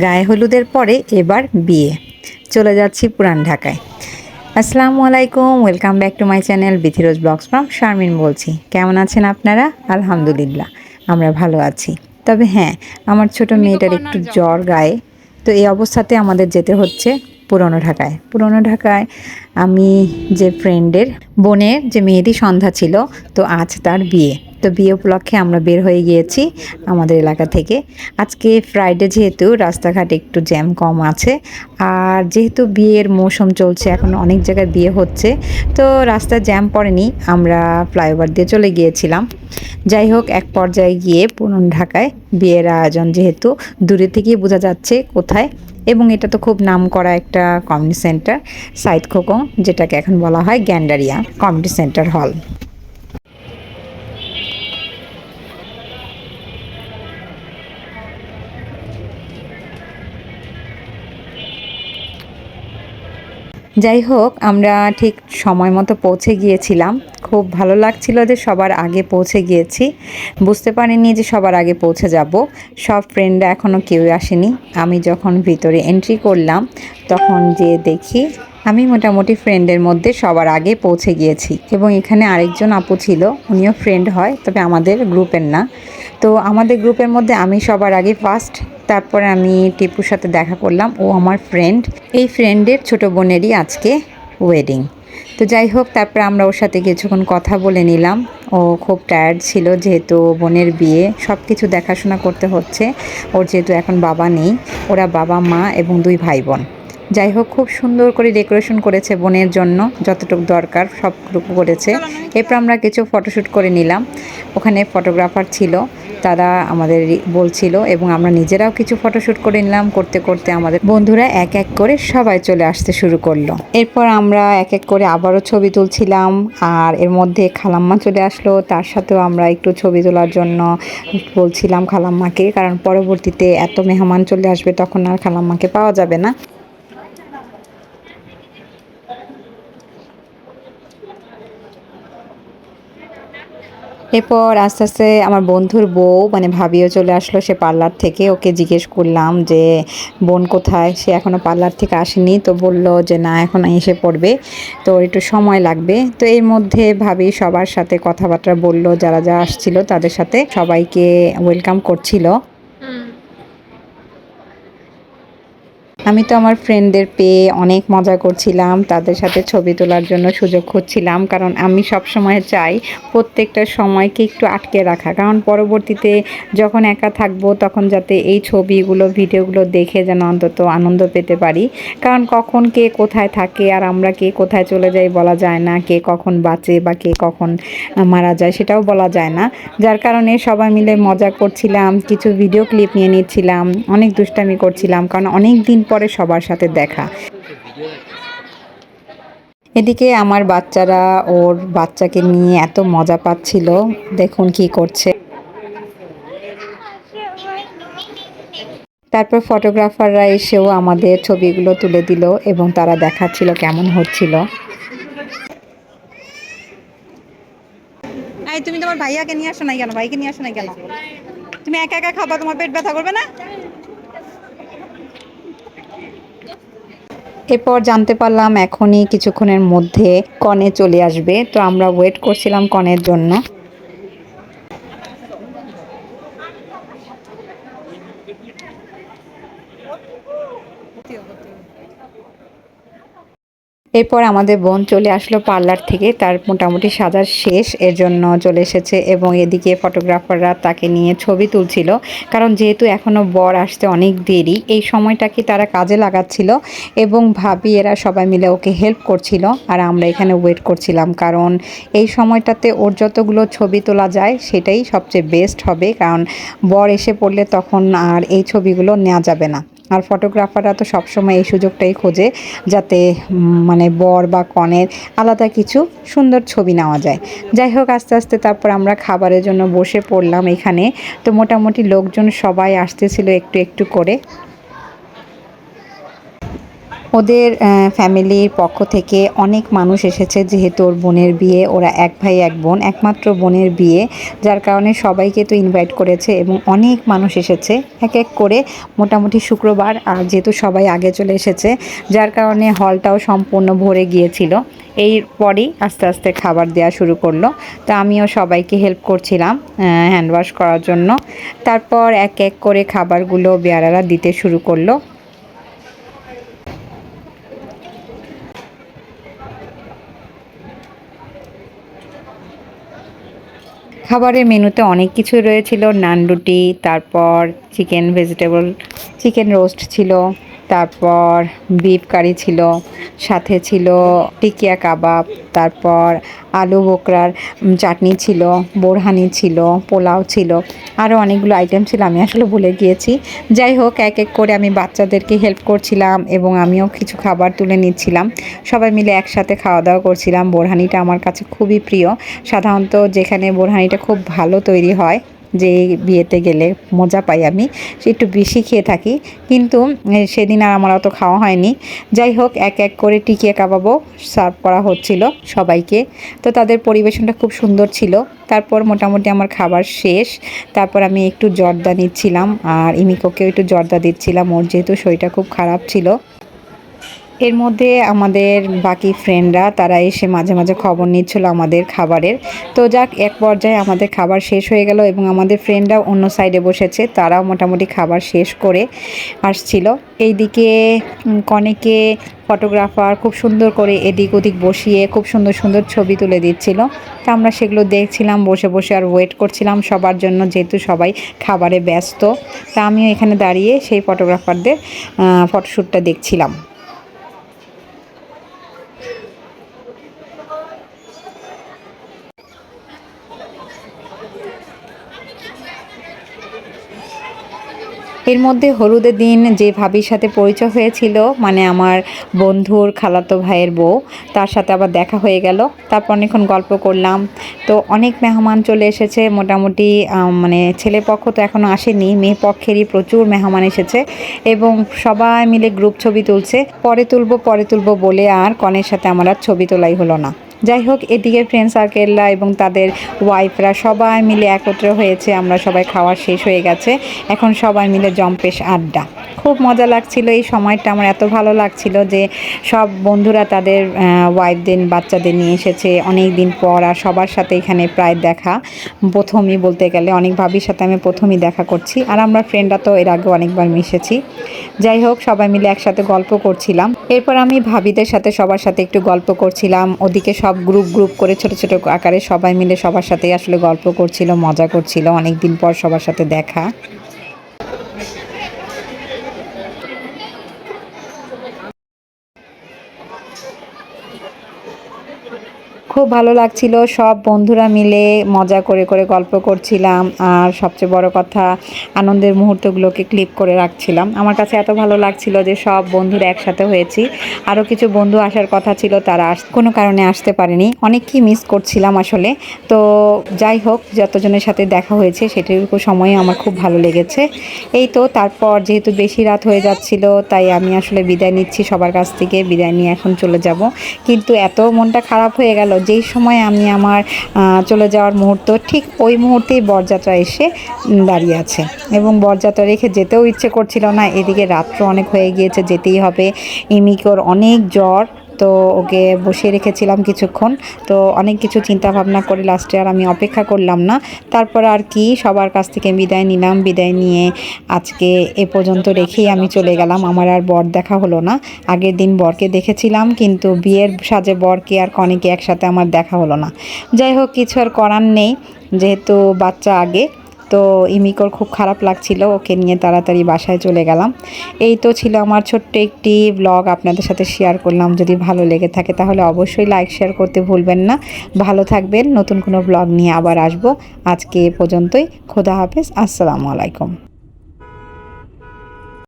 গায়ে হলুদের পরে এবার বিয়ে। চলে যাচ্ছি পুরান ঢাকায়। আসসালামু আলাইকুম welcome back to my channel Bithirose blogs from Sharmin বলছি। কেমন আছেন আপনারা? আলহামদুলিল্লাহ আমরা ভালো আছি। তবে হ্যাঁ আমার ছোট মেয়েটার একটু জ্বর গায়ে তো এই অবস্থাতে আমাদের যেতে হচ্ছে পুরনো ঢাকায়। পুরনো ঢাকায় আমি যে ফ্রেন্ডের বোনের যে মেহেদি সন্ধ্যা ছিল তো আজ তার বিয়ে। তো বিয়ে উপলক্ষে আমরা বের হয়ে গিয়েছি আমাদের এলাকা থেকে। আজকে ফ্রাইডে যেহেতু, রাস্তাঘাট একটু জ্যাম কম আছে। আর যেহেতু বিয়ের মৌসুম চলছে, এখন অনেক জায়গায় বিয়ে হচ্ছে, তো রাস্তায় জ্যাম পড়েনি, আমরা ফ্লাইওভার দিয়ে চলে গিয়েছিলাম। যাই হোক, এক পর্যায়ে গিয়ে পুরন ঢাকায় বিয়ের আয়োজন যেহেতু, দূরে থেকেই বোঝা যাচ্ছে কোথায়। এবং এটা তো খুব নাম করা একটা কমিউনিটি সেন্টার সাইদ খোকং যেটাকে এখন বলা হয় গ্যান্ডারিয়া কমিউনিটি সেন্টার হল যাই হোক, আমরা ঠিক সময় মতো পৌঁছে গিয়েছিলাম। খুব ভালো লাগছিল যে সবার আগে পৌঁছে গিয়েছি। বুঝতে পারিনি যে সবার আগে পৌঁছে যাব। সব ফ্রেন্ডরা এখনও কেউ আসেনি। আমি যখন ভিতরে এন্ট্রি করলাম, তখন যে দেখি আমি মোটামুটি ফ্রেন্ডের মধ্যে সবার আগে পৌঁছে গিয়েছি এবং এখানে আরেকজন আপু ছিল, উনিও ফ্রেন্ড হয়, তবে আমাদের গ্রুপের না। তো আমাদের গ্রুপের মধ্যে আমি সবার আগে ফার্স্ট তারপরে আমি টিপুর সাথে দেখা করলাম, ও আমার ফ্রেন্ড এই ফ্রেন্ডের ছোট বোনেরই আজকে ওয়েডিং তো যাই হোক, তারপরে আমরা ওর সাথে কিছুক্ষণ কথা বলে নিলাম। ও খুব টায়ার্ড ছিল, যেহেতু বোনের বিয়ে সব কিছু দেখাশোনা করতে হচ্ছে। ওর যেহেতু এখন বাবা নেই, ওরা বাবা, মা এবং দুই ভাই বোন যাই হোক, খুব সুন্দর করে ডেকোরেশন করেছে বোনের জন্য, যতটুকু দরকার সবটুকু করেছে। এরপর আমরা কিছু ফটোশ্যুট করে নিলাম। ওখানে ফটোগ্রাফার ছিল, তারা আমাদের বলছিল এবং আমরা নিজেরাও কিছু ফটোশ্যুট করে নিলাম, করতে করতে আমাদের বন্ধুরা এক এক করে সবাই চলে আসতে শুরু করল। এরপর আমরা এক এক করে আবারও ছবি তুলছিলাম, আর এর মধ্যে খালাম্মা চলে আসলো, তার সাথেও আমরা একটু ছবি তোলার জন্য বলছিলাম খালাম্মাকে, কারণ পরবর্তীতে এত মেহমান চলে আসবে, তখন আর খালাম্মাকে পাওয়া যাবে না। এরপর আস্তে আস্তে আমার বন্ধুর বউ মানে ভাবিও চলে আসলো সে পার্লার থেকে। ওকে জিজ্ঞেস করলাম যে, বোন কোথায়? সে এখনও পার্লার থেকে আসেনি, তো বলল যে, না, এখন এসে পড়বে। তো একটু সময় লাগবে। তো এর মধ্যে ভাবি সবার সাথে কথাবার্তা বলল, যারা যা আসছিল তাদের সাথে সবাইকে ওয়েলকাম করছিল। আমি তো আমার ফ্রেন্ডদের পেয়ে অনেক মজা করছিলাম, তাদের সাথে ছবি তোলার জন্য সুযোগ খুঁজছিলাম, কারণ আমি সব সময় চাই প্রত্যেকটা সময়কে একটু আটকে রাখা। কারণ পরবর্তীতে যখন একা থাকব, তখন যাতে এই ছবিগুলো, ভিডিওগুলো দেখে যেন অন্তত আনন্দ পেতে পারি। কারণ কখন কে কোথায় থাকে আর আমরা কে কোথায় চলে যাই বলা যায় না, কে কখন বাঁচে বা কে কখন মারা যায় সেটাও বলা যায় না। যার কারণে সবাই মিলে মজা করছিলাম, কিছু ভিডিও ক্লিপ নিয়ে নিচ্ছিলাম, অনেক দুষ্টামি করছিলাম, কারণ অনেক দিন পরে সবার সাথে দেখা। এদিকে আমার বাচ্চারা, ওর বাচ্চাকে নিয়ে এত মজা পাচ্ছিল। দেখুন কি করছে। তারপর ফটোগ্রাফাররা এসেও আমাদের ছবিগুলো তুলে দিল এবং তারা দেখাচ্ছিল কেমন হচ্ছিল। তুমি তোমার ভাইয়াকে নিয়ে আসো না কেন? ভাইকে নিয়ে আসো না কেন? তুমি একা একা খাবা, তোমার পেট ব্যথা করবে না? এরপর জানতে পারলাম এখনই কিছুক্ষণের মধ্যে কনে চলে আসবে। তো আমরা ওয়েট করছিলাম কনের জন্য। এরপর আমাদের বোন চলে আসলো পার্লার থেকে, তার মোটামুটি সাজার শেষ, এর জন্য চলে এসেছে এবং এদিকে ফটোগ্রাফাররা তাকে নিয়ে ছবি তুলছিল। কারণ যেহেতু এখনও বর আসতে অনেক দেরি, এই সময়টাকে তারা কাজে লাগাচ্ছিল এবং ভাবি এরা সবাই মিলে ওকে হেল্প করছিল আর আমরা এখানে ওয়েট করছিলাম। কারণ এই সময়টাতে ওর যতগুলো ছবি তোলা যায়, সেটাই সবচেয়ে বেস্ট হবে। কারণ বর এসে পড়লে তখন আর এই ছবিগুলো নেওয়া যাবে না। আর ফটোগ্রাফাররা তো সবসময় এই সুযোগটাই খোঁজে যাতে মানে বর বা কনের আলাদা কিছু সুন্দর ছবি নেওয়া যায়। যাই হোক, আস্তে আস্তে তারপর আমরা খাবারের জন্য বসে পড়লাম এখানে। তো মোটামুটি লোকজন সবাই আসতেছিল একটু একটু করে। ওদের ফ্যামিলির পক্ষ থেকে অনেক মানুষ এসেছে যেহেতু ওর বোনের বিয়ে, ওরা এক ভাই, এক বোন, একমাত্র বোনের বিয়ে, যার কারণে সবাইকে তো ইনভাইট করেছে এবং অনেক মানুষ এসেছে, এক এক করে মোটামুটি শুক্রবার, আর যেহেতু সবাই আগে চলে এসেছে, যার কারণে হলটাও সম্পূর্ণ ভরে গিয়েছিল। এরপরই আস্তে আস্তে খাবার দেওয়া শুরু করল। তো আমিও সবাইকে হেল্প করছিলাম হ্যান্ড ওয়াশ করার জন্য। তারপর এক এক করে খাবারগুলো বেয়ারারা দিতে শুরু করল। খাবারের মেনুতে অনেক কিছু রয়েছিল। নান রুটি তারপর চিকেন ভেজিটেবল চিকেন রোস্ট ছিল। তারপর বিফ কারি ছিল, সাথে ছিল টিকিয়া কাবাব, তারপর আলু বোকরার চাটনি ছিল, বোরহানি ছিল, পোলাও ছিল আরও অনেকগুলো আইটেম ছিল, আমি আসলে ভুলে গিয়েছি। যাই হোক, এক এক করে আমি বাচ্চাদেরকে হেল্প করছিলাম এবং আমিও কিছু খাবার তুলে নিচ্ছিলাম। সবাই মিলে একসাথে খাওয়া দাওয়া করছিলাম। বোরহানিটা আমার কাছে খুবই প্রিয়। সাধারণত যেখানে বোরহানিটা খুব ভালো তৈরি হয় যে বিয়েতে গেলে মজা পাই আমি একটু বেশি খেয়ে থাকি। কিন্তু সেদিন আর আমার অত খাওয়া হয়নি। যাই হোক, এক এক করে টিকিয়ে কাবাবও সার্ভ করা হচ্ছিল সবাইকে। তো তাদের পরিবেশনটা খুব সুন্দর ছিল। তারপর মোটামুটি আমার খাবার শেষ। তারপর আমি একটু জর্দা নিচ্ছিলাম। আর ইমিকোকেও একটু জর্দা দিচ্ছিলাম। ওর যেহেতু শরীরটা খুব খারাপ ছিল। এর মধ্যে আমাদের বাকি ফ্রেন্ডরা তারা এসে মাঝে মাঝে খবর নিচ্ছিল আমাদের খাবারের। তো যাক, এক পর্যায়ে আমাদের খাবার শেষ হয়ে গেল এবং আমাদের ফ্রেন্ডরাও অন্য সাইডে বসেছে। তারাও মোটামুটি খাবার শেষ করে আসছিল। এইদিকে কনেকে ফটোগ্রাফার খুব সুন্দর করে এদিক ওদিক বসিয়ে খুব সুন্দর সুন্দর ছবি তুলে দিচ্ছিল। তা আমরা সেগুলো দেখছিলাম, বসে বসে আর ওয়েট করছিলাম সবার জন্য যেহেতু সবাই খাবারে ব্যস্ত। তা আমিও এখানে দাঁড়িয়ে সেই ফটোগ্রাফারদের ফটোশ্যুটটা দেখছিলাম। এর মধ্যে হলুদের দিন যে ভাবির সাথে পরিচয় হয়েছিল মানে আমার বন্ধুর খালাতো ভাইয়ের বউ, তার সাথে আবার দেখা হয়ে গেল। তারপর অনেকক্ষণ গল্প করলাম। তো অনেক মেহমান চলে এসেছে, মোটামুটি মানে ছেলে পক্ষ তো এখনও আসেনি মেয়ে পক্ষেরই প্রচুর মেহমান এসেছে এবং সবাই মিলে গ্রুপ ছবি তুলছে। পরে তুলবো পরে তুলবো বলে আর কনের সাথে আমার আর ছবি তোলাই হলো না। যাই হোক এদিকে ফ্রেন্ড সার্কেলরা এবং তাদের ওয়াইফরা সবাই মিলে একত্র হয়েছে। আমরা সবাই খাওয়া শেষ হয়ে গেছে। এখন সবাই মিলে জম্পেশ আড্ডা। খুব মজা লাগছিল। এই সময়টা আমার এত ভালো লাগছিল যে সব বন্ধুরা তাদের ওয়াইফদের বাচ্চাদের নিয়ে এসেছে। অনেক দিন পর আর সবার সাথে এখানে প্রায় দেখা। প্রথমই বলতে গেলে অনেক ভাবির সাথে আমি প্রথমই দেখা করছি। আর আমরা ফ্রেন্ডরা তো এর আগে অনেকবার মিশেছি। যাই হোক সবাই মিলে একসাথে গল্প করছিলাম। এরপর আমি ভাবিদের সাথে সবার সাথে একটু গল্প করছিলাম। ওদিকে সব গ্রুপ গ্রুপ করে ছোট ছোট আকারে সবাই মিলে সবার সাথে আসলে গল্প করছিল, মজা করছিল অনেক দিন পর সবার সাথে দেখা। খুব ভালো লাগছিল। সব বন্ধুরা মিলে মজা করে করে গল্প করছিলাম। আর সবচেয়ে বড় কথা, আনন্দের মুহূর্তগুলোকে ক্লিপ করে রাখছিলাম। আমার কাছে এত ভালো লাগছিল যে সব বন্ধুরা একসাথে হয়েছি। আরও কিছু বন্ধু আসার কথা ছিল, তারা কোনো কারণে আসতে পারেনি। অনেককেই মিস করছিলাম আসলে। তো যাই হোক, যতজনের সাথে দেখা হয়েছে, সেটুকু সময় আমার খুব ভালো লেগেছে। এই তো, তারপর যেহেতু বেশি রাত হয়ে যাচ্ছিল, তাই আমি আসলে বিদায় নিচ্ছি সবার কাছ থেকে। বিদায় নিয়ে এখন চলে যাব। কিন্তু এত মনটা খারাপ হয়ে গেল যেই সময় আমি আমার চলে যাওয়ার মুহূর্ত, ঠিক ওই মুহূর্তেই বরযাত্রা এসে দাঁড়িয়ে আছে। এবং বরযাত্রা রেখে যেতেও ইচ্ছে করছিল না। এদিকে রাত্র অনেক হয়ে গিয়েছে, যেতেই হবে। ইমিকোর অনেক জ্বর তো ওকে বসিয়ে রেখেছিলাম কিছুক্ষণ। তো অনেক কিছু চিন্তা ভাবনা করে লাস্টে আর আমি অপেক্ষা করলাম না। তারপর আর কি সবার কাছ থেকে বিদায় নিলাম। বিদায় নিয়ে আজকে এ পর্যন্ত রেখেই আমি চলে গেলাম। আমার আর বর দেখা হলো না। আগের দিন বরকে দেখেছিলাম, কিন্তু বিয়ের সাজে বরকে আর কনেকে একসাথে আমার দেখা হলো না। যাই হোক, কিছু আর করার নেই। যেহেতু বাচ্চা আগে তো ইমিকোর খুব খারাপ লাগছিল, ওকে নিয়ে তাড়াতাড়ি বাসায় চলে গেলাম। এই তো ছিল আমার ছোট্ট একটি ব্লগ আপনাদের সাথে শেয়ার করলাম। যদি ভালো লেগে থাকে তাহলে অবশ্যই লাইক শেয়ার করতে ভুলবেন না। ভালো থাকবেন, নতুন কোনো ব্লগ নিয়ে আবার আসব। আজকে এ পর্যন্তই, খোদা হাফেজ, আসসালামু আলাইকুম।